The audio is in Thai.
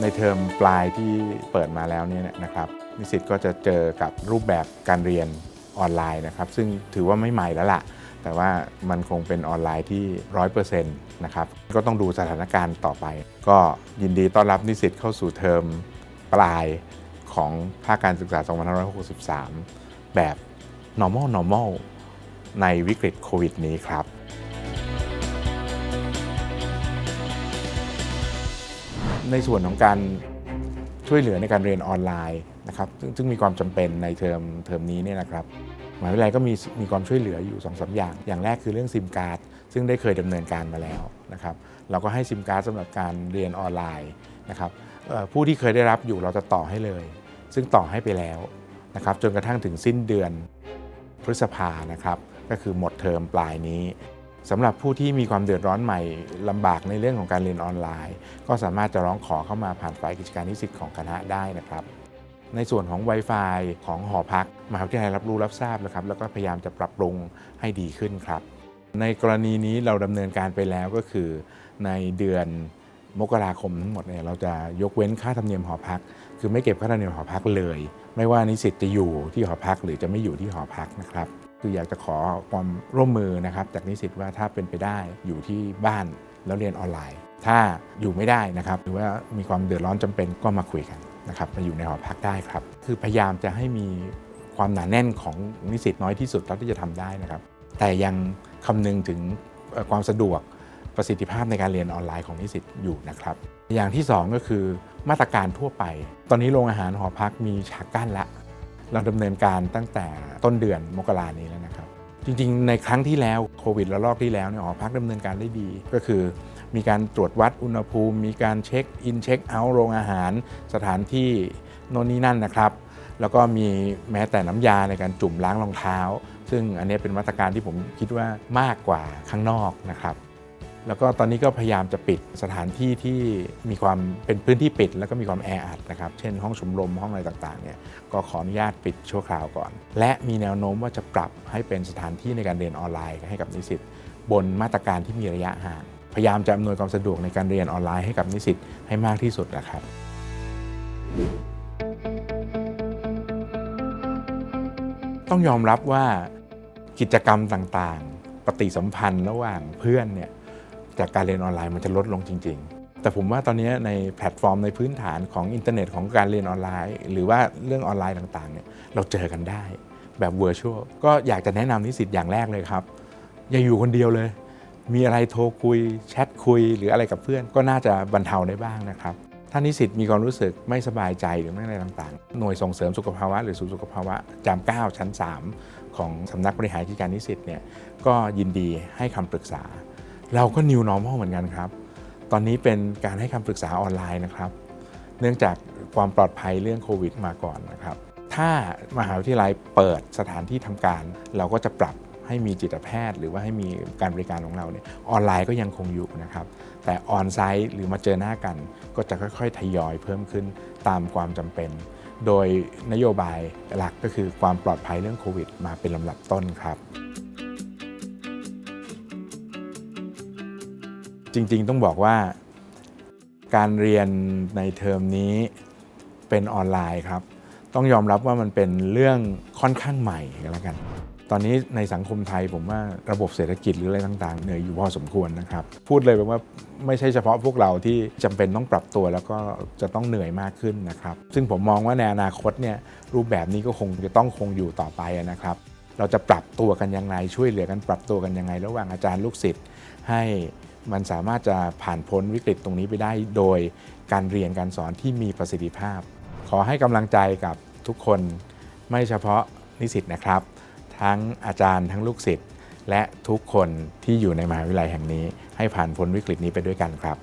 ในเทอมปลายที่เปิดมาแล้วเนี่ยนะครับนิสิตก็จะเจอกับรูปแบบการเรียนออนไลน์นะครับซึ่งถือว่าไม่ใหม่แล้วล่ะ แต่ว่ามันคงเป็นออนไลน์ที่ 100%นะครับก็ต้องดูสถานการณ์ต่อไป ก็ยินดีต้อนรับนิสิตเข้าสู่เทอมปลายของภาคการศึกษา 2563 แบบ normal normal ในวิกฤตโควิดนี้ครับ ในส่วนของการช่วยเหลือในการเรียนออนไลน์นะครับซึ่งซึ่งมีความจำเป็นในเทอมเทอมนี้เนี่ยนะครับมหาวิทยาลัยก็มีมีความช่วยเหลืออยู่2อสอย่าง อย่างแรกคือเรื่องซิมการ์ดซึ่งได้เคยดำเนินการมาแล้วนะครับเราก็ให้ซิมการ์ดสำหรับการเรียนออนไลน์นะครับผู้ที่เคยได้รับอยู่เราจะต่อให้เลย ซึ่งต่อให้ไปแล้วนะครับจนกระทั่งถึงสิ้นเดือนพฤษภานะครับก็คือหมดเทอมปลายนี้ สำหรับผู้ที่มีความเดือดร้อนใหม่ลำบากในเรื่องของการเรียนออนไลน์ ก็สามารถจะร้องขอเข้ามาผ่านฝ่ายกิจการนิสิตของคณะได้นะครับ ในส่วนของ Wi-Fi ของหอพักมหาวิทยาลัยรับรู้รับทราบแล้วครับ แล้วก็พยายามจะปรับปรุงให้ดีขึ้นครับ ในกรณีนี้เราดำเนินการไปแล้วก็คือ ในเดือนมกราคมทั้งหมดเนี่ยเราจะยกเว้นค่าธรรมเนียมหอพัก คือไม่เก็บค่าธรรมเนียมหอพักเลย ไม่ว่านิสิตจะอยู่ที่หอพักหรือจะไม่อยู่ที่หอพักนะครับ คืออยากจะขอความร่วมมือนะครับจากนิสิตว่าถ้าเป็นไปได้อยู่ที่บ้านแล้วเรียนออนไลน์ ถ้าอยู่ไม่ได้นะครับหรือว่ามีความเดือดร้อนจำเป็นก็มาคุยกันนะครับมาอยู่ในหอพักได้ครับ คือพยายามจะให้มีความหนาแน่นของนิสิตน้อยที่สุดเท่าที่จะทำได้นะครับ แต่ยังคำนึงถึงความสะดวกประสิทธิภาพในการเรียนออนไลน์ของนิสิตอยู่นะครับ อย่างที่สองก็คือมาตรการทั่วไป ตอนนี้โรงอาหารหอพักมีฉากกั้นละ เราดำเนินการตั้งแต่ต้นเดือนมกรานี้แล้วนะครับ จริงๆ ในครั้งที่แล้วโควิดระลอกที่แล้วเนี่ยหอพักดำเนินการได้ดี ก็คือ มีการตรวจวัดอุณหภูมิ มีการเช็คอินเช็คเอาท์โรงอาหาร สถานที่โน่นนี่นั่นนะครับ แล้วก็มีแม้แต่น้ำยาในการจุ่มล้างรองเท้า ซึ่งอันนี้เป็นมาตรการที่ผมคิดว่ามากกว่าข้างนอกนะครับ แล้วก็ตอนนี้ก็พยายามจะปิดสถานที่ที่มีความเป็นพื้นที่ปิด แล้วก็มีความแออัดนะครับ เช่นห้องชมรมห้องอะไรต่างๆเนี่ยก็ขออนุญาตปิดชั่วคราวก่อน และมีแนวโน้มว่าจะปรับให้เป็นสถานที่ในการเรียนออนไลน์ให้กับนิสิตบนมาตรการที่มีระยะห่าง พยายามจะอำนวยความสะดวกในการเรียนออนไลน์ให้กับนิสิตให้มากที่สุดนะครับ ต้องยอมรับว่ากิจกรรมต่างๆ ปฏิสัมพันธ์ระหว่างเพื่อนเนี่ย จากการเรียนออนไลน์มันจะลดลงจริง ๆ แต่ผมว่าตอนนี้ในแพลตฟอร์มในพื้นฐานของอินเทอร์เน็ตของการเรียนออนไลน์ หรือว่าเรื่องออนไลน์ต่างๆเนี่ยเราเจอกันได้แบบเวอร์ชวลก็อยากจะแนะนำนิสิตอย่างแรกเลยครับ อย่าอยู่คนเดียวเลย มีอะไรโทรคุย แชทคุย หรืออะไรกับเพื่อน ก็น่าจะบรรเทาได้บ้างนะครับถ้านิสิตมีความรู้สึกไม่สบายใจหรือไม่อะไรต่างๆ หน่วยส่งเสริมสุขภาวะ หรือศูนย์สุขภาวะจาม9ชั้น 3 ของสำนักบริหารกิจการนิสิตเนี่ยก็ยินดีให้คำปรึกษา เราก็ new normal เหมือนกันครับ ตอนนี้เป็นการให้คำปรึกษาออนไลน์นะครับ เนื่องจากความปลอดภัยเรื่องโควิดมาก่อนนะครับ ถ้ามหาวิทยาลัยเปิดสถานที่ทำการ เราก็จะปรับให้มีจิตแพทย์ หรือว่าให้มีการบริการของเราเนี่ยออนไลน์ก็ยังคงอยู่นะครับ แต่ออนไซต์หรือมาเจอหน้ากัน ก็จะค่อยๆ ทยอยเพิ่มขึ้นตามความจำเป็น โดยนโยบายหลักก็คือความปลอดภัยเรื่องโควิด มาเป็นลำดับต้นครับ จริงๆต้องบอกว่า การเรียนในเทอมนี้เป็นออนไลน์ครับ ต้องยอมรับว่ามันเป็นเรื่องค่อนข้างใหม่กันแล้วกัน ตอนนี้ในสังคมไทยผมว่าระบบเศรษฐกิจหรืออะไรต่างๆเหนื่อยอยู่พอสมควรนะครับ พูดเลยว่าไม่ใช่เฉพาะพวกเราที่จำเป็นต้องปรับตัวแล้วก็จะต้องเหนื่อยมากขึ้นนะครับ ซึ่งผมมองว่าในอนาคตเนี่ยรูปแบบนี้ก็คงจะต้องคงอยู่ต่อไปนะครับเราจะปรับตัวกันยังไงช่วยเหลือกันปรับตัวกันยังไง ระหว่างอาจารย์ลูกศิษย์ให้ มันสามารถจะผ่านพ้นวิกฤตตรงนี้ไปได้โดยการเรียนการสอนที่มีประสิทธิภาพ ขอให้กำลังใจกับทุกคนไม่เฉพาะนิสิตนะครับ ทั้งอาจารย์ทั้งลูกศิษย์และทุกคนที่อยู่ในมหาวิทยาลัยแห่งนี้ ให้ผ่านพ้นวิกฤตนี้ไปด้วยกันครับ